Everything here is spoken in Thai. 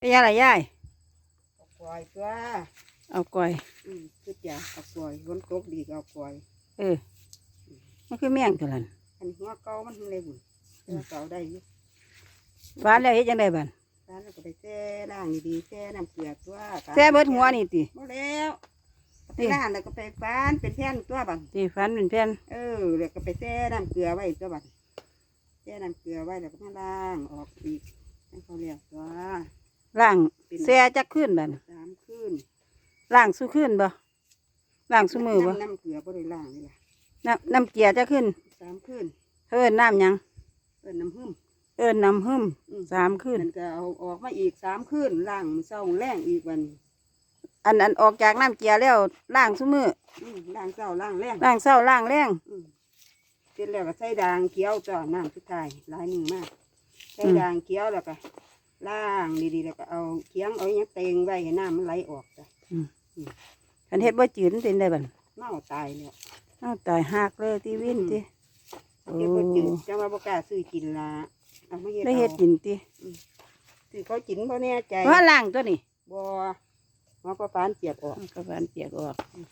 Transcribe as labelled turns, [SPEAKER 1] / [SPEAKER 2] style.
[SPEAKER 1] เป็นยังไงยาย
[SPEAKER 2] เอาปล่อยตัว
[SPEAKER 1] เอาก่อย
[SPEAKER 2] อืมคือจะเอาปล่อยฝนตกดีก็เอาปล่อย
[SPEAKER 1] เออมันคือแม่งเท่านั้น
[SPEAKER 2] อันหัวเก่ามันเลยบุญหัวเก่าได้อยู่
[SPEAKER 1] หวานแล้วเฮ็ดจังไดบัด
[SPEAKER 2] ร้านเราก็ไปแช่ล่างดีๆแช่น้ำเกลือตัว
[SPEAKER 1] แซ่เบิดหัวนี่ติ
[SPEAKER 2] บ่แล้วไป
[SPEAKER 1] นี่
[SPEAKER 2] ร้านแล้วก็ไปฟานเป็นแผ่นตัวบัง
[SPEAKER 1] ติฟันเป็นแผ่น
[SPEAKER 2] เออแล้วก็ไปแช่น้ำเกลือไว้ตัวบังแช่น้ำเกลือไว้แล้วก็มาล้างออกอีกให้เขาเรียกตัว
[SPEAKER 1] ล่างแซ่จักขึ้นบัด
[SPEAKER 2] สามคืน
[SPEAKER 1] ล่างสู้ขึ้นบ่ล่างสู้มือบ่
[SPEAKER 2] น้ำน้ำเกลือบ่ได้ล้างนี่ล่ะ
[SPEAKER 1] น้ำน้ำเกียร์จักขึ้น
[SPEAKER 2] สามคืน
[SPEAKER 1] เอิ้นน้ำหยัง
[SPEAKER 2] เอิ้นน้ำหึ่ม
[SPEAKER 1] เอิ้นน้ำหึม
[SPEAKER 2] อืม
[SPEAKER 1] สามขึ้น
[SPEAKER 2] มันก็เอาออกมาอีกสามคืนล้างมื้อเช้าแรงอีกวัน
[SPEAKER 1] อันอันออกจากน้ำเกียร์แล้วล่างสู้มือ
[SPEAKER 2] อืมล้างเช้าล้างแรง
[SPEAKER 1] ล่างเช้าล่างแรง
[SPEAKER 2] อืมเสร็จแล้วก็ใส่ด่างเขียวจ่อน้ำสุดท้ายหลายหนึ่งมากใส่ด่างเขียวแล้วก็ ล้างดีๆ แล้วก็เอาเคียงเอาอหยังเต็งไว้ให้น้ำมันไหลออกจ้ะ
[SPEAKER 1] คันเฮ็ดบ่จืดมันเป็นได้บัด
[SPEAKER 2] เมาตายแล้ว
[SPEAKER 1] เอาตายหักเลยที่วินติโอ้
[SPEAKER 2] เก็บไว้กินจังว่าบ่กล้าซื้อกินละเอามาเฮ็ด
[SPEAKER 1] ได้
[SPEAKER 2] เอา
[SPEAKER 1] เฮ็ดกินติ
[SPEAKER 2] ซื้อเขากินบ่แน่ใจ
[SPEAKER 1] ว่าล่างตัวนี้
[SPEAKER 2] บ่หมอประปานเปียกออก
[SPEAKER 1] กระบานเปียกออก
[SPEAKER 2] อืม